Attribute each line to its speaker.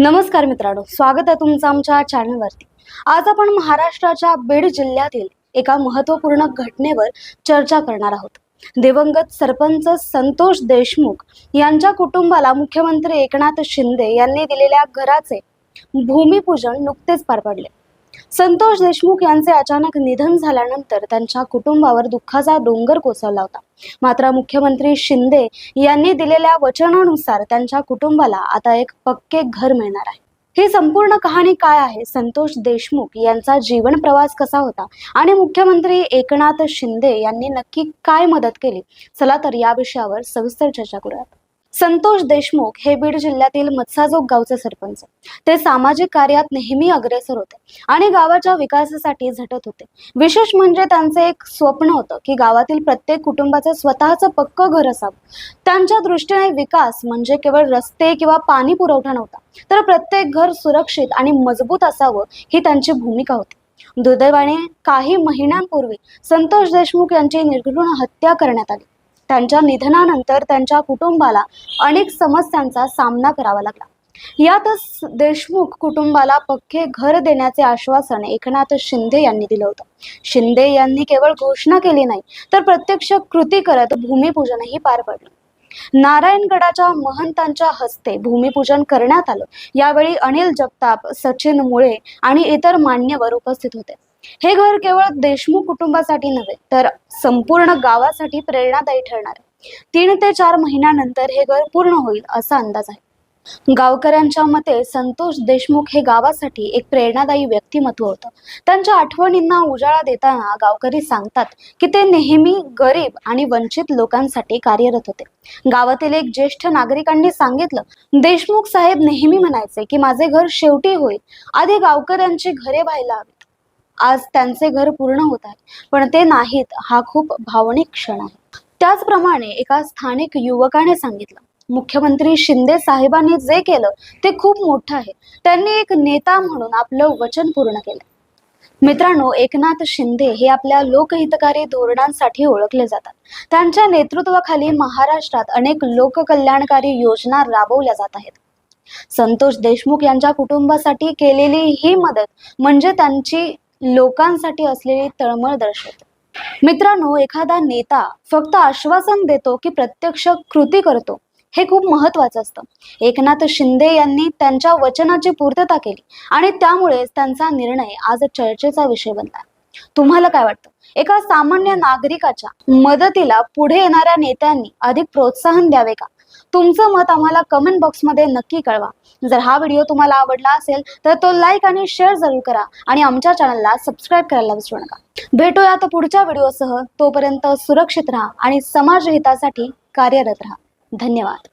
Speaker 1: नमस्कार मित्रांनो स्वागत आहे तुमचं आमच्या चॅनलवरती आज आपण महाराष्ट्राच्या बीड जिल्ह्यातील एका महत्त्वपूर्ण घटनेवर चर्चा करणार आहोत. दिवंगत सरपंच संतोष देशमुख यांच्या कुटुंबाला मुख्यमंत्री एकनाथ शिंदे यांनी दिलेल्या घराचे भूमिपूजन नुकतेच पार पडले. संतोष देशमुख यांचे अचानक निधन झाल्यानंतर त्यांच्या कुटुंबावर दुःखाचा डोंगर कोसळला होता. मात्र मुख्यमंत्री शिंदे यांनी दिलेल्या वचनानुसार त्यांच्या कुटुंबाला आता एक पक्के घर मिळणार आहे. ही संपूर्ण कहाणी काय आहे? संतोष देशमुख यांचा जीवन प्रवास कसा होता? आणि मुख्यमंत्री एकनाथ शिंदे यांनी नक्की काय मदत केली? चला तर या विषयावर सविस्तर चर्चा करूयात. संतोष देशमुख हे बीड जिल्ह्यातील मत्साजोग गावचे सरपंच. ते सामाजिक कार्यात नेहमी अग्रेसर होते आणि गावाच्या विकासासाठी झटत होते. विशेष म्हणजे त्यांचे एक स्वप्न होतं की गावातील प्रत्येक कुटुंबाचं स्वतःचं पक्क घर असावं. त्यांच्या दृष्टीने विकास म्हणजे केवळ रस्ते किंवा पाणी पुरवठा नव्हता तर प्रत्येक घर सुरक्षित आणि मजबूत असावं ही त्यांची भूमिका होती. दुर्दैवाने काही महिन्यांपूर्वी संतोष देशमुख यांची निर्घृण हत्या करण्यात आली. त्यांच्या निधनानंतर त्यांच्या कुटुंबाला अनेक समस्यांचा सामना करावा लागला. यातच देशमुख कुटुंबाला पक्के घर देण्याचे आश्वासन एकनाथ शिंदे यांनी दिलं होतं. शिंदे यांनी केवळ घोषणा केली नाही तर प्रत्यक्ष कृती करत भूमिपूजनही पार पडलं. नारायणगडाच्या महंतांच्या हस्ते भूमिपूजन करण्यात आलं. यावेळी अनिल जगताप सचिन मुळे आणि इतर मान्यवर उपस्थित होते. हे घर केवळ देशमुख कुटुंबासाठी नव्हे तर संपूर्ण गावासाठी प्रेरणादायी ठरणार तीन ते चार महिन्यानंतर हे घर पूर्ण होईल असा अंदाज आहे. गावकऱ्यांच्या मते संतोष देशमुख हे गावासाठी एक प्रेरणादायी व्यक्तिमत्व होतं. त्यांच्या आठवणींना उजाळा देताना गावकरी सांगतात की ते नेहमी गरीब आणि वंचित लोकांसाठी कार्यरत होते. गावातील एक ज्येष्ठ नागरिकांनी सांगितलं देशमुख साहेब नेहमी म्हणायचे की माझे घर शेवटी होईल. आधी गावकऱ्यांची घरे व्हायला हवी. आज त्यांचे घर पूर्ण होत आहे. पण ते नाहीत हा खूप भावनिक क्षण आहे. त्याचप्रमाणे एका स्थानिक युवकाने सांगितलं मुख्यमंत्री शिंदे साहेबांनी जे केलं ते खूप मोठं आहे. त्यांनी एक नेता म्हणून आपलं वचन पूर्ण केलं. मित्रांनो एकनाथ शिंदे हे आपल्या लोकहितकारी धोरणांसाठी ओळखले जातात. त्यांच्या नेतृत्वाखाली महाराष्ट्रात अनेक लोककल्याणकारी योजना राबवल्या जात आहेत. संतोष देशमुख यांच्या कुटुंबासाठी केलेली ही मदत म्हणजे त्यांची लोकांसाठी असलेली तळमळ दर्शवते. मित्रांनो एखादा नेता फक्त आश्वासन देतो की प्रत्यक्ष कृती करतो हे खूप महत्वाचं असतं. एकनाथ शिंदे यांनी त्यांच्या वचनाची पूर्तता केली आणि त्यामुळेच त्यांचा निर्णय आज चर्चेचा विषय बनला. तुम्हाला काय वाटतं? एका सामान्य नागरिकाच्या मदतीला पुढे येणाऱ्या नेत्यांनी अधिक प्रोत्साहन द्यावे का? तुमचं मत आम्हाला कमेंट बॉक्समध्ये नक्की कळवा. जर हा व्हिडिओ तुम्हाला आवडला असेल तर तो लाईक आणि शेअर जरूर करा आणि आमच्या चॅनलला सबस्क्राईब करायला विसरू नका. भेटूया तर पुढच्या व्हिडिओसह तोपर्यंत सुरक्षित राहा आणि समाजहितासाठी कार्यरत राहा. धन्यवाद.